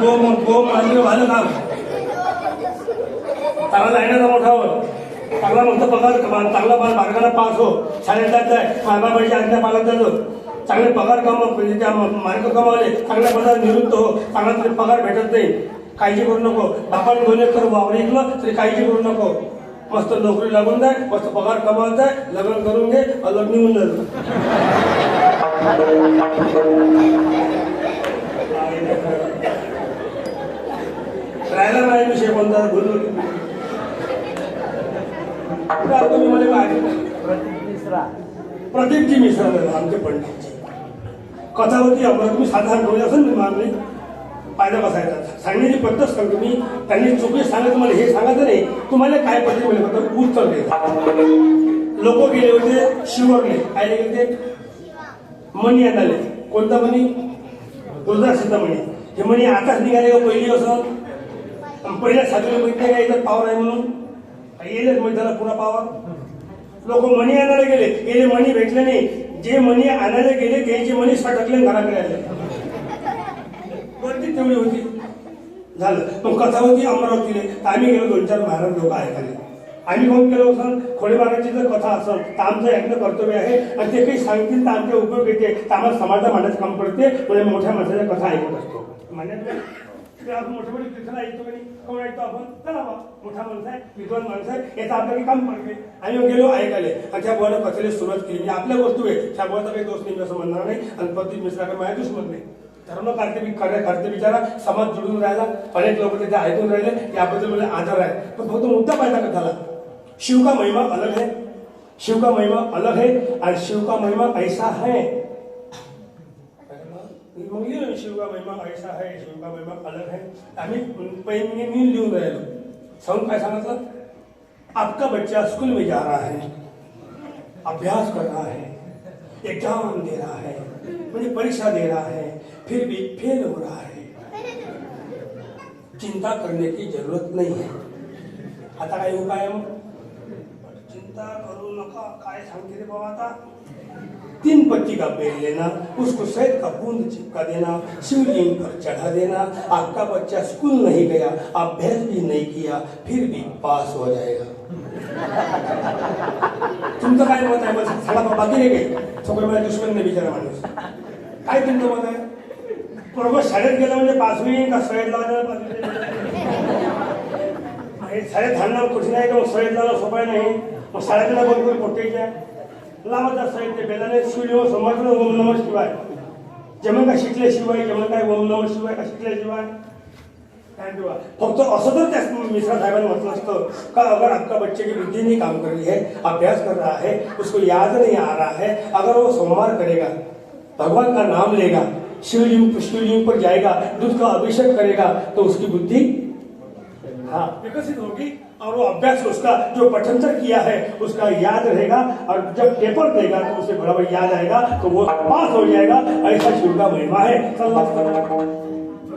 गो गो मानलं झालं काम चांगला लाईनाचा मोठा हो चांगला मस्त पगार चांगला पास मार्गाला पास हो. शाळेत जात आहे मामाबाईच्या आज्ञा पालत जातो. चांगले पगार कमा म्हणजे त्या मार्ग कमावले. चांगल्या पदार निवृत्त हो. चांगला तरी पगार भेटत नाही. काळजी करू नको. बापाने दोन एकर वावर ऐकलं तरी काळजी करू नको. मस्त नोकरी लागून जाय मस्त पगार कमावत जाय लग्न करून घे अलग निघून जात. राहायला नाही विषय कोणता बोललो तुम्ही मला काय? प्रदीपजी मिश्रा आमचे पंडितजी. कथा होती आपल्याला तुम्ही साधारण ठेवली असेल मी आम्ही फायदा बसायचा. सांगण्याची पद्धत सांगतो मी. त्यांनी चुकी सांगत मला हे सांगायचं नाही. तुम्हाला काय पद्धती मिळेल फक्त उत्तर लोक गेले होते शिवरले. काय गेले ते मणी आणाले कोणता मणी? रुद्राक्षाचा सीतामणी हे मणी आताच निघाले का? पहिली असं? पहिल्या सातव्या माहिती काय येतात पावर आहे म्हणून? येईलच माहिती पुन्हा पावर. लोक मणी आणायला गेले. गेले मणी भेटले नाही जे मणी आणायला गेले त्यांचे मणी सटकले घराकडे आले. गर्दी तेवढी होती. झालं. मग कथा होती अमरावतीने आम्ही गेलो दोन चार महाराज लोक ऐकायला. आम्ही कोण केलं होतं? खोडे महाराजची जर कथा असेल तर आमचं ऐकणं कर्तव्य आहे. आणि ते काही सांगतील तर आमच्या उपयोग येते. तर आम्हाला समाजा मांडायचं काम पडते. म्हणजे मोठ्या माणसाच्या कथा ऐकत असतो. म्हणजे ते आपण मोठे मोठे तीर्थाला ऐकतो की कोण ऐकतो आपण. चला बा मोठा माणूस आहे विद्वान माणूस आहे याचं आपल्याला काम पडते आम्ही गेलो ऐकले आणि त्या बोला कथेला सुरुवात केली. म्हणजे आपल्या वस्तू आहे त्या बोलाचा काही दोष नाही मी असं म्हणणार नाही. आणि प्रदीप मिश्राकडे माझ्या दुश्मन नाही. धर्म कार्य कार्य करते बिचारा समाज जुळून राहिला. अनेक लोक तिथे ऐकून राहिले. याबद्दल मला आधार आहे. पण फक्त मुद्दा पाहिजे का झाला? शिव का महिमा अलग है? शिव का महिमा अलग है? और शिव का महिमा ऐसा है? मग लिहिलं शिव का महिमा ऐसा है शिव का महिमा अलग है। आम्ही पहिने मी लिहून राहिलो सांगून काय सांगायचं आपका बच्चा स्कूल में जा रहा है अभ्यास कर रहा है एग्जाम दे रहा है म्हणजे परीक्षा दे रहा है फिर भी फेल हो रहा है। चिंता करने की जरूरत नहीं है। आता काय उपाय आहे मग चिंता करू नका काय सांगते रे बाबा आता? तीन पट्टी का बेल लेना उसको शहद का बूंद चिपका देना शिवलिंग पर चढ़ा देना। आपका बच्चा स्कूल नहीं गया अभ्यास भी नहीं किया फिर भी पास हो जाएगा। तुमचं काय मत आहे बस सांगा बाबा बाकी काही सगळं माझ्या दुश्मन नाही बिचारा माणूस। काय तुमचं मत आहे बरोबर शाळेत गेला म्हणजे पास होईल का सयद लावलं शाळेत? घालणं कठीण आहे का मग सयद लावणं सोपं नाही. मग शाळेतला बंद करून पोटेच्या समजलं ओम शिवाय. का ओम शिवाय का फक्त असं तर त्या मिश्रा साहेबांनी म्हटलं असतं, का अगर आपका बच्चे की बुद्धि नहीं काम कर रही है, अभ्यास कर रहा है, उसको याद नहीं आ रहा है, अगर वो सोमवार करेगा, भगवान का नाम लेगा, शिवलिंग शिवलिंग पर जाएगा, दूध का अभिषेक करेगा तो उसकी बुद्धि हाँ विकसित होगी और वो अभ्यास उसका जो पठंतर किया है, उसका याद रहेगा, और जब पेपर देगा तो उसे बराबर याद आएगा तो वो पास हो जाएगा, ऐसा शिव का महिमा है।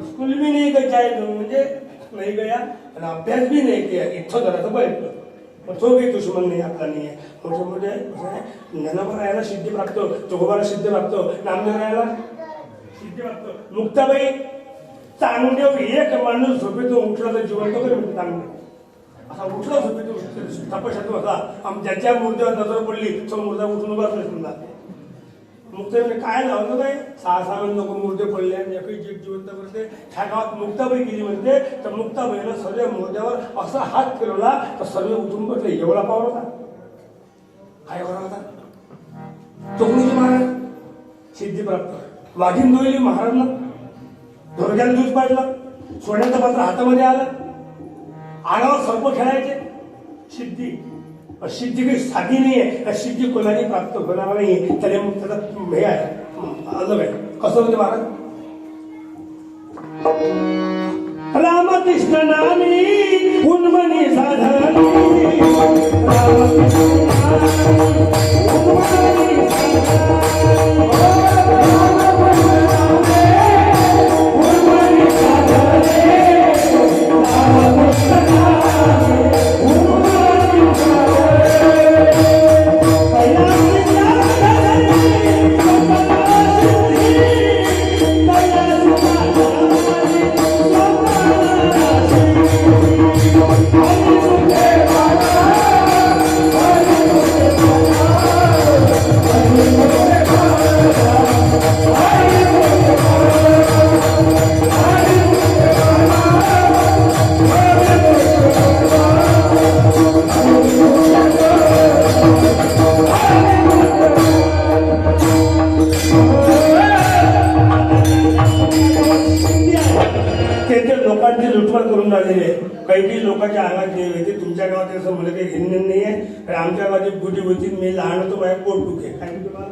स्कूल भी नहीं गया जाए म्हणजे नहीं गया आणि अभ्यास भी नहीं किया इथं जरा बघितलं पण तो काही दुश्मन नाही आपला नाही मोठे कसं आहे ज्ञानावर राहायला सिद्धी प्राप्त जोगोबाला सिद्धी प्राप्त नामदेव राहायला सिद्धी प्राप्त मुक्ताबाई चांगदेव एक माणूस झोपेतून उठला तर जिवंत करी म्हणते चांगदेव असा उठला झोपेतून तपशातून असा आम ज्याच्या मूर्तीवर नजर पडली तो मूर्त्या उठून उभा असला समजा. मुक्ताबाईने काय लावलं काय सहा सहा लोक मूर्ते पडले आणि एकही जीव जिवंत करते. ह्या गावात मुक्ताबाई गेली म्हणते तर मुक्ताबाईनं सर्व मूर्त्यावर असा हात फिरवला तर सर्व उठून बसले. एवढा पावर होता. काय एवढा होता. चोकणीची महाराज? सिद्धिप्राप्त. वाघीन दोयली महाराजला धोरग्याला दूध पाडलं सोन्याचं पात्र हातामध्ये आलं. आगावर सर्व खेळायचे. सिद्धी सिद्धी काही साधी नाही आहे सिद्धी कोणाने प्राप्त होणार नाही? त्याने मग त्याचा हे आहे. अलग आहे. कसं होते महाराज? रामकृष्ण नामी उन्मनी साधनी. रामकृष्ण नाही आहे आमच्या एक बुटी होती मी लहान होतो माझ्या पोट दुखे काय म्हणते मला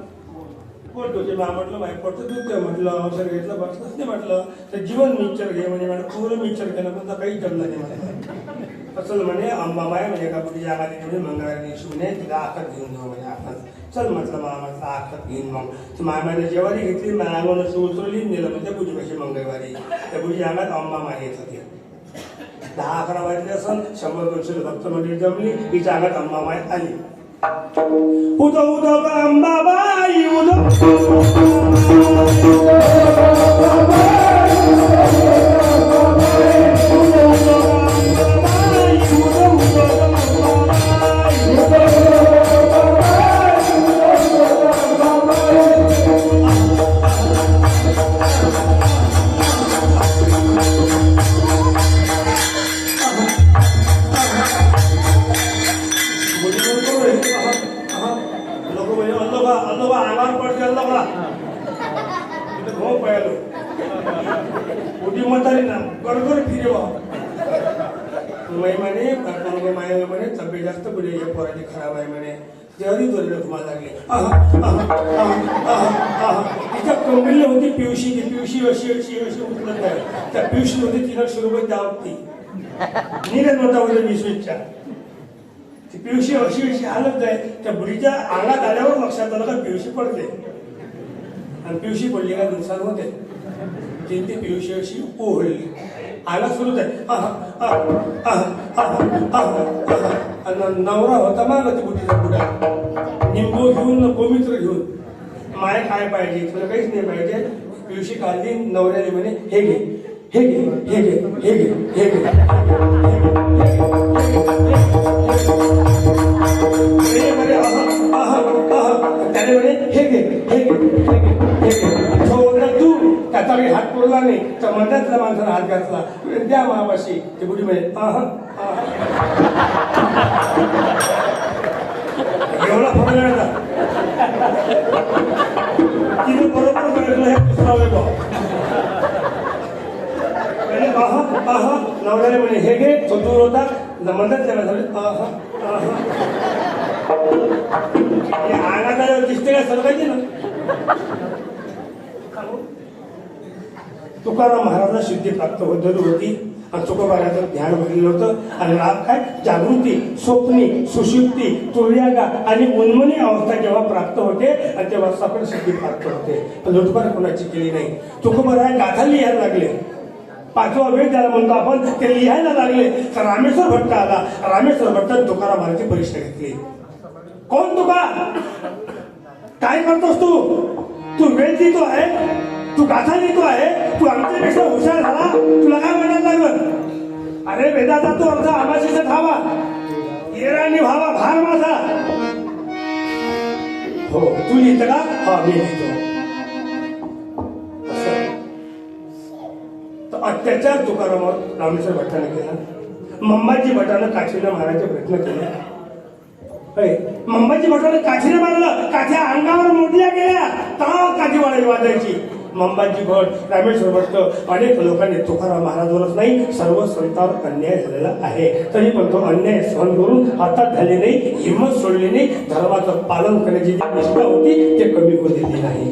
पोट दुखे मला म्हटलं माझ्या पोटचं दुखतंय म्हटलं औषध घेतलं बसलंच नाही म्हटलं. तर जीवन मिक्सर घे म्हणजे मला पूर्ण मिक्सर केलं पण काही जमलं नाही मला असं म्हणे अंबा माय म्हणजे एका बुटीच्या अंगात येते म्हणे मंगळवारी म्हणे. तिला आखत घेऊन जाऊ म्हणजे आखत. चल म्हटलं मला म्हटलं आखत घेऊन मग ती मामाने जेवारी घेतली अशी उचलली नेलं म्हणजे त्या बुटीपाशी मंगळवारी. त्या बुटीच्या अंगात अंबा माय येत होती. दहा अकरा वाजले असन शंभर दोनशे भक्त मंडळी जमली तिच्या अंगात अंबाबाई आली. उदो उदो अंबाबाई उदो म्हणे या पोराची खराब आहे म्हणे. ते अधिक तुम्हाला लागले. तिच्या कंपनीला होती पिवशी ती पिवशी अशी अशी अशी उचलत आहे त्या पिवशी होती तीनशे रुपये दावती निघत नव्हता म्हणजे वीस वीसच्या ती पिवशी अशी अशी हालत आहे त्या बुडीच्या अंगात आल्यावर लक्षात आलं का पिवशी पडते. आणि पिवशी पडली का नुकसान होते. तीन पिवशी अशी ओहळली. आला सुरू आहे. आणि नवरा होता माग ती बुटीचा बुडा निंबू घेऊन पवित्र घेऊन माय काय पाहिजे तुला काहीच नाही पाहिजे पिवशी काढली नवऱ्याने म्हणे हे घे हे घे हे घे हे घे हे घे हे त्याने म्हणे हे घे हे घे हे घे त्याचा काही हात पुरला नाही. तर मंडळातल्या माणसाला हात घातला. द्या महापाशी ते बुडी म्हणे एवढा फरक मिळाला तिने बरोबर बघितलं हे पुसरावं बा म्हणे आहा आहा. नवऱ्याने म्हणे हे घे चतुर होता. मंडळात त्याला झाले आहा आहा. हे दिसते काय सर्वांची ना? तुकाराम महाराजांना सिद्धी प्राप्त होत होती. आणि तुकोबाराचं ध्यान भरलेलं होतं. आणि लाभ काय? जागृती स्वप्नी सुशुक्ती तुर्यागा आणि उन्मनी अवस्था जेव्हा प्राप्त होते आणि तेव्हा सकळ सिद्धी प्राप्त होते. पण लुटमार कोणाची केली नाही. तुकोबाराय गाथा लिहायला लागले. पाचवा वेळ त्याला म्हणतो आपण ते लिहायला लागले. तर रामेश्वर भट्ट आला. रामेश्वर भट्ट तुकाराम महाराजची परीक्षा घेतली. कोण तुका? काय करतोस तू? तू वेळ देतो आहे? तू गाथा लिहितो आहे. तू आमच्यापेक्षा हुशार झाला. तुला काय म्हणायला लागलं? अरे वेदाचा तू अर्थ आमाशीचा धावा येराणी व्हावा भार माझा. हो तू लिहित का? हा मी लिहितो. अत्याचार तुकारामावर रामेश्वर भट्टाने केला. मंबाजी भटानं काशीला मारायचे प्रयत्न केले. मंबाजी भटानं काठीने मारलं. काठ्या अंगावर मोडल्या गेल्या. तर काठी वाढायची वाजायची. मंबाजी भट रामेश्वर भट्ट अनेक लोकांनी तुकाराम महाराजावरच नाही सर्व संतांवर अन्याय झालेला आहे. तरी पण तो अन्याय सहन करून हातात झाले नाही हिंमत सोडली नाही धर्माचं पालन करण्याची जी निष्ठा होती ते कमी होऊ दिली नाही.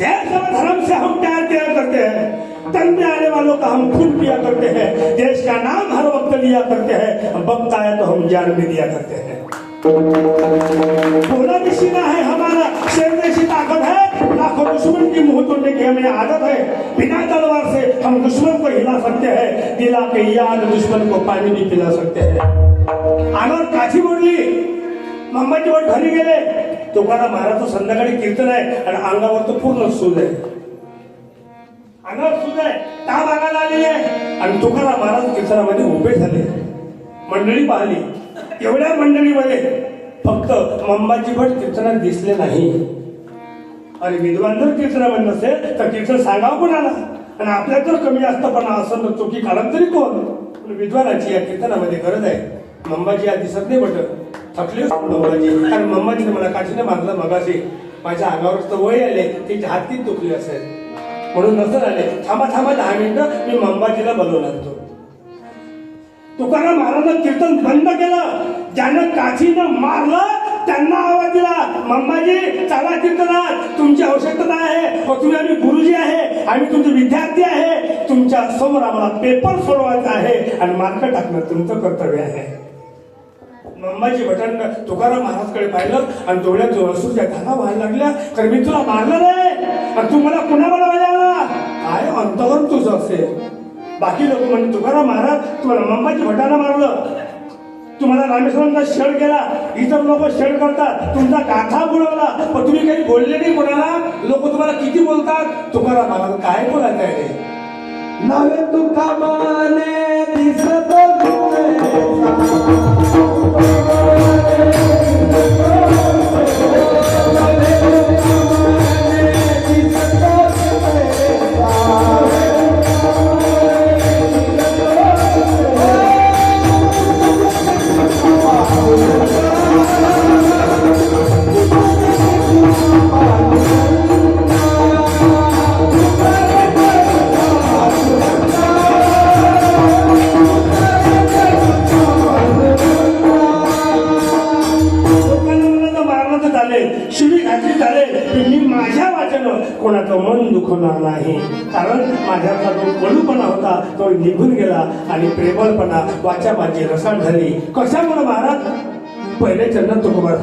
देश धर्म से हम प्यार किया करते हैं. तन में आने वालों का हम खुद पिया करते हैं. देश का नाम हर वक्त लिया करते हैं. वक्त आया तो हम जान भी दिया करते हैं. पूरा भी सीना है हमारा? शेर ताकत है। लाखों दुश्मन की मुंह तोड़ने की हमें आदत है। बिना तलवार से हम दुश्मन को हिला सकते हैं। दिला के याद दुश्मन को पानी भी पिला सकते हैं। अंगावर काठी मोडली मंबाची वर घरी गेले तुकाराम महाराज संध्याकाळी कीर्तन आहे आणि अंगावर तो पूर्ण सूज आहे। अंगावर सूज आहे ताप अंगाला आलेली आहे आणि तुकाराम महाराज कीर्तनामध्ये उभे झाले। मंडळी पाहिली एवढ्या मंडळीमध्ये फक्त मंबाजी भट कीर्तनात दिसले नाही। अरे विद्वान जर कीर्तन म्हणत नसेल तर कीर्तन सांगावं कोणाला आणि आपल्या तर कमी जास्त असं तर चुकी कारण तरी कोण? पण विद्वानाची या कीर्तनामध्ये गरज आहे. मम्माजी आज दिसत नाही बट थकली असते कारण मम्माजीने मला काठीने बांधलं मगाशी. माझ्या अंगावर तर वय आले तिचे हात तीच दुखले असेल. म्हणून नसतं आले. थांबा थांबा दहा मिनिटं मी मम्माजीला बोलवणार आणतो. तुकाराम महाराजांना कीर्तन बंद केलं. ज्यानं काठीनं मारलं त्यांना आवाज दिला. मम्माजी चला कीर्तनात तुमची आवश्यकता आहे. व तुम्ही आम्ही गुरुजी आहे. आम्ही तुमचे विद्यार्थी आहे. तुमच्यासमोर आम्हाला पेपर सोडवायचा आहे आणि मार्क टाकणं तुमचं कर्तव्य आहे. मम्माजी भटांन तुकाराम महाराजकडे पाहिलं आणि डोळ्यात जो असूच्या धागा व्हायला लागल्या. तर मी तुला मारलं नाही आणि तू मला पुन्हा मला बजावला काय अंतवरण तुझं असेल? बाकी लोक म्हणजे तुकाराम महाराज तुम्हाला मम्माजी भटाला मारलं. तुम्हाला रामेश्वरांचा शेड केला. इतर लोक शेड करतात. तुमचा गाथा बुडवला. पण तुम्ही काही बोलले नाही कोणाला? लोक तुम्हाला किती बोलतात? तुकाराम महाराज काय बोलायचं आहे नवे तुका माने दिसत लोकांना कोणाचं मन दुखवणार नाही. कारण माझ्यातला जो कडूपणा होता तो निघून गेला आणि प्रेमळपणा वाचा माझी रसाळ झाली. कशामुळे महाराज? पहिले चंदन तुकोबा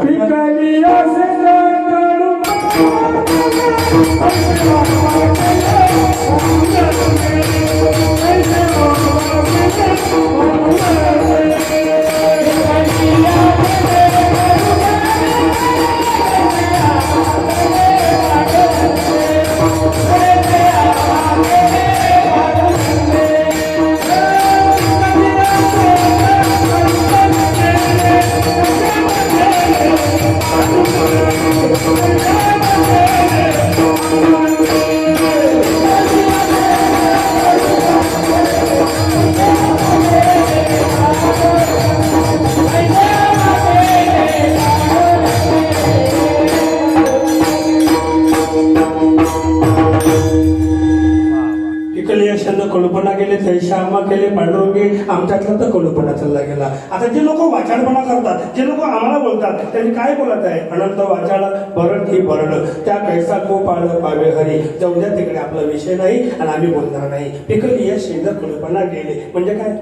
आता जे लोक वाचाडपणा करतात जे लोक आम्हाला बोलतात त्यांनी काय बोलत आहे? अनंत वाचाड भरड ही भरड. त्या कैसा को आलं पावे हरी. जाऊ द्या तिकडे आपला विषय नाही आणि आम्ही बोलणार नाही. पिकली या शेंद कुलपणा गेले. म्हणजे काय?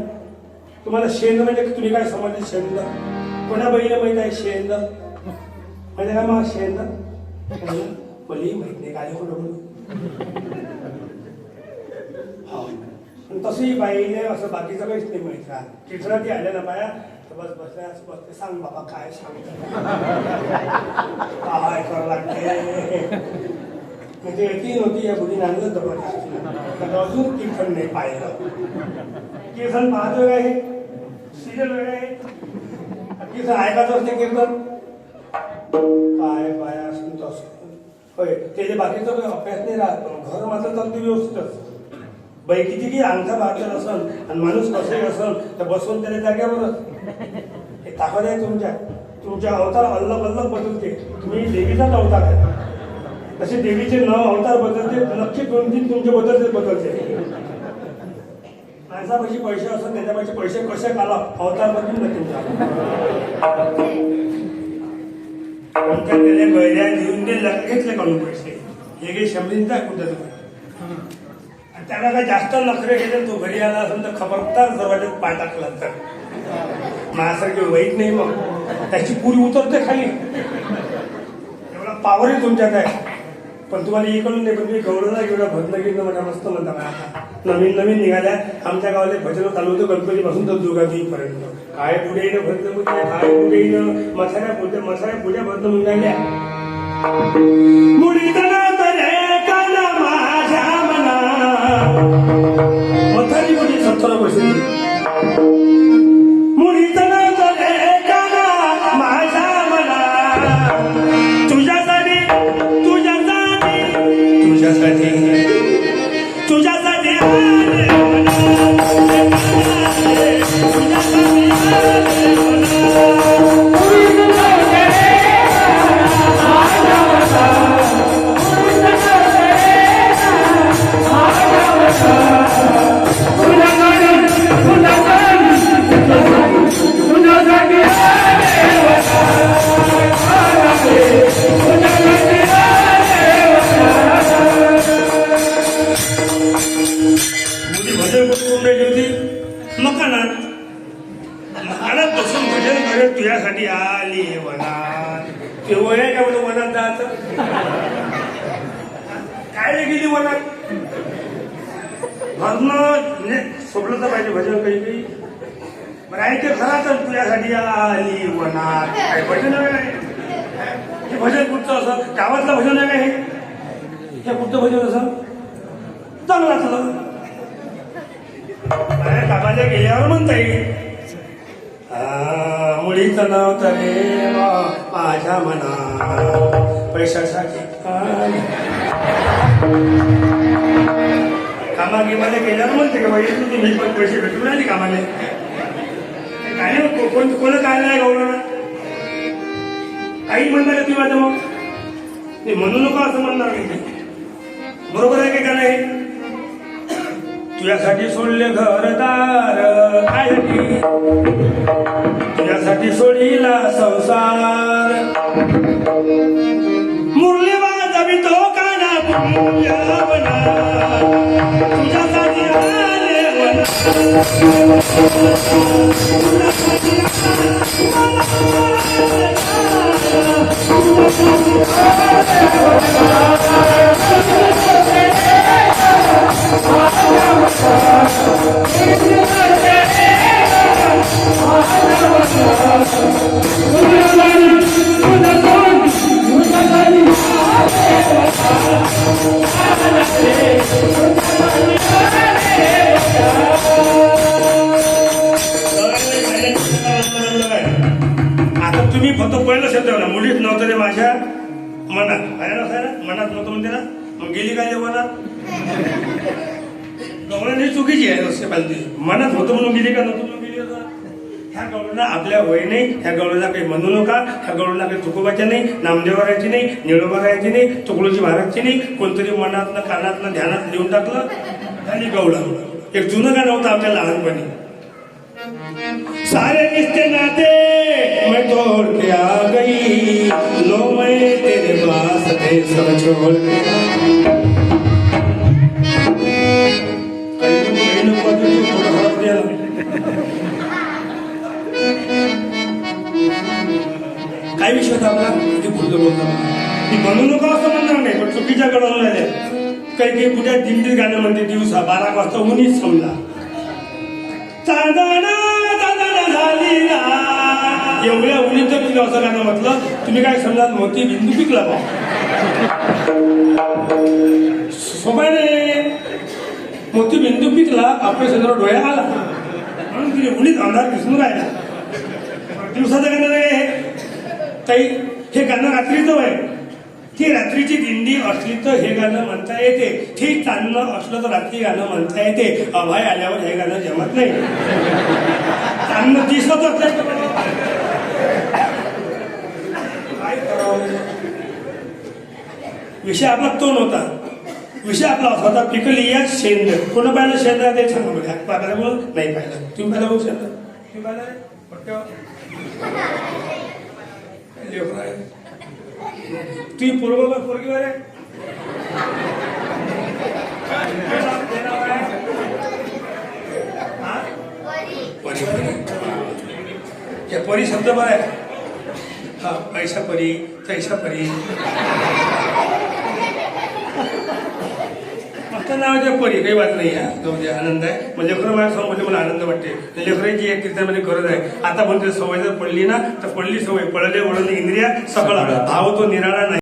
तुम्हाला शेंद म्हणजे तुम्ही काय समजले शेंद कोणा बहिणी माहीत आहे शेंद म्हणजे काय मग शेंद पली माहीत नाही. काय कुठं म्हणून हो. तसंही बाईने असं बाकीचं काहीच नाही माहीत राहत. चिठरा ती आल्या ना बाया तर बस बसल्या असं बसते. सांग बाबा काय सांग? काय करावं लागते? म्हणजे ती नव्हती या बुढीने आणलं जबरदस्ती तर अजून कीर्तन नाही पाहिलं. कीर्तन पाहतो आहे? सिरियल वेगळे आहे? कीर्तन ऐकायचं असते कीर्तन? काय बाया असं तसं. होय त्याचे बाकीचं काही अभ्यास नाही राहत घर मात्र चालते व्यवस्थित बैकीची की अंगठा बाहेर असल आणि माणूस कसे असल तर बसवून त्याला जाग्यावरच हे ताकद आहे तुमच्या. तुमच्या अवतार अल्लग अल्लग बदलते. तुम्ही देवीचाच अवतार आहे. तसे देवीचे नव अवतार बदलते नक्की दोन तीन तुमचे बदलते बदलते. माणसापाशी पैसे असतात त्याच्यापाशी पैसे कसे काला अवतार बदलून ना तुमच्या आमच्या त्याला गैऱ्या घेऊन ते लगेच घेतले काढून पैसे. हे गे शंभरींचा कुठे तुम्ही त्याला काय जास्त नखरे घेतले तो घरी आला असेल तर खबरदार दरवाज्यात पाय टाकला तर. माझ्यासारखे वाईट नाही मग. त्याची पुरी उतरते खाली. एवढा पावरही तुमच्यात आहे. पण तुम्हाला इकडून नाही पण तुम्ही गौरवला एवढा भजनगीत म्हणा मस्त म्हणता मला आता. नवीन नवीन निघाल्या. आमच्या गावाला भजन चालू होतं गणपतीपासून तर दुर्गादेवीपर्यंत. काय पुढे येणं भजन म्हणजे काय पुढे येणं? मसाऱ्या पुढे मसाऱ्या पुढे भजन म्हणून राहिल्या त्या कुठं भजन असं चांगलं झालं. माझ्या कामाच्या गेल्यावर म्हणता येईल आ, मुलीचं नाव तरे माझ्या मना पैशासाठी काय? कामागिमाला गेल्यावर म्हणते का बाई तू तुम्ही पण पैसे भेटून आले कामाले. काय हो, नाही कोण कोण काय नाही गौरवणार काही म्हणणार का ती मग? ते म्हणू नका असं म्हणणार नाही ते. बरोबर आहे की का नाही? तुझ्यासाठी सोडले घरदार काय तुझ्यासाठी सोडीला संसार. मुरली बाजावी तो काना तुझ्यासाठी आले वना फक्त पहिलं शब्द ना मुलीच नव्हतं रे माझ्या. मनात. आहे ना साहेब? मनात नव्हतं म्हणते ना? मग गेली काय मनात चुकीची आहे असे पाहिजे मनात होतं म्हणून गेली का नव्हतं म्हणून गेली होता. ह्या गवळीला आपल्या वय नाही ह्या गवळीला काही म्हणू नका ह्या गवळीला काही तुकोबाच्या नाही नामदेवरायची नाही निळोबारायची नाही तुकडोजी महाराजची नाही कोणतरी मनातनं कानातनं ध्यानात लिहून टाकलं आणि गवळा एक जुनं गाणं होतं आपल्या लहानपणी. सारे रिश्ते नाते मैं तोड़ के आ गई लो मैं तेरे पास थे सब छोड़ के काय ते पुढचं बोलतो ती म्हणू नको असं म्हणणार नाही पण चुकीच्या कडून राहिले. काही काही कुठे दिंडीत गाणं म्हणते दिवसा बारा वाजता उन्ही समजा झाली ना एवढ्या उन्हीत जर तिला असं गाणं म्हटलं तुम्ही काय समजा मोती बिंदू पिकला बा. सोबाने मोती बिंदू पिकला आपल्या ऑपरेशनवर डोळ्या आला. म्हणून तिने उन्हीत अंधार दिसून राहिला. दिवसाचं गाणं नाही ताई हे गाणं रात्रीचं आहे ती रात्रीची दिंडी असली तर हे गाणं म्हणता येते. ठीक चांदणं असलं तर रात्री गाणं म्हणता येते. अभय आल्यावर हे गाणं जमत नाही. चांदणं दिसत असलं तर काय करावं? विषय आपला तो नव्हता विषय आपला असा होता पिकली या शेंद. कोण पाहिलं शेंद? ते सांगा बघा पाहिलं बोल नाही पाहिलं. तुम्ही पाहिलं बघू शेंद तुम्ही पाहिलं? रे? पटकन. लेकरं आहे. परी शब्द बरा आहे हा पैसा परी तैसा परी मस्त नावाच्या परी काही वाट नाही हा. जाऊ दे आनंद आहे. म्हणजे लेकरं माझ्यासमोर मला आनंद वाटते. लेकरांची एक कीर्तनामध्ये गरज आहे. आता म्हणते सवय जर पडली ना तर पडली सवय. पडले वळले इंद्रिया सकळ. भाव तो निराळा नाही.